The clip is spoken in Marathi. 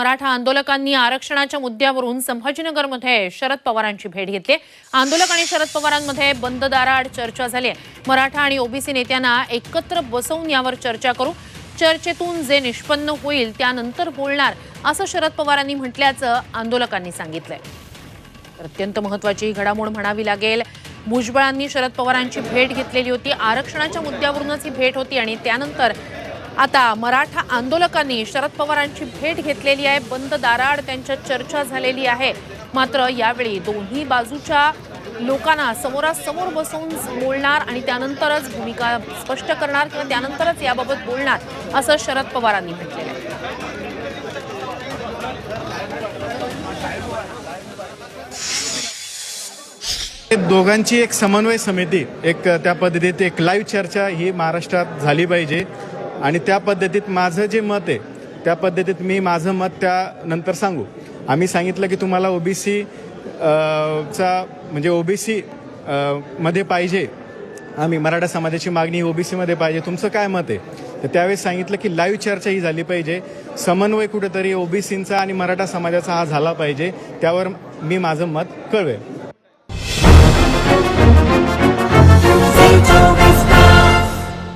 मराठा आंदोलकांनी आरक्षणाच्या मुद्द्यावरून संभाजीनगरमध्ये शरद पवारांची भेट घेतली. आंदोलक आणि शरद पवारांमध्ये बंद दाराआड चर्चा झाली आहे. मराठा आणि ओबीसी नेत्यांना एकत्र बसवून यावर चर्चा करू. चर्चेतून जे निष्पन्न होईल त्यानंतर बोलणार असं शरद पवारांनी म्हटल्याचं आंदोलकांनी सांगितलंय. अत्यंत महत्वाची घडामोड म्हणावी लागेल. भुजबळांनी शरद पवारांची भेट घेतलेली होती. आरक्षणाच्या मुद्द्यावरूनच ही भेट होती आणि त्यानंतर आता मराठा आंदोलकांनी शरद पवारांची भेट घेतलेली आहे. बंद दाराआड त्यांच्या चर्चा झालेली आहे. मात्र यावेळी दोन्ही बाजूच्या लोकांना समोरासमोर बसवून बोलणार आणि त्यानंतरच भूमिका स्पष्ट करणार किंवा त्यानंतरच याबाबत बोलणार असं शरद पवारांनी म्हटलेलं आहे. दोघांची एक समन्वय समिती एक त्या पद्धतीत एक लाईव्ह चर्चा ही महाराष्ट्रात झाली पाहिजे. आणि त्या पद्धतीत माझं जे मत आहे त्या पद्धतीत मी माझं मत त्यानंतर सांगू. आम्ही सांगितलं की तुम्हाला ओबीसी चा म्हणजे ओबीसी मध्ये पाहिजे. आम्ही मराठा समाजाची मागणी ओबीसीमध्ये पाहिजे. तुमचं काय मत आहे? तर त्यावेळेस सांगितलं की लाईव्ह चर्चा ही झाली पाहिजे. समन्वय कुठेतरी ओबीसींचा आणि मराठा समाजाचा हा झाला पाहिजे. त्यावर मी माझं मत कळवेल.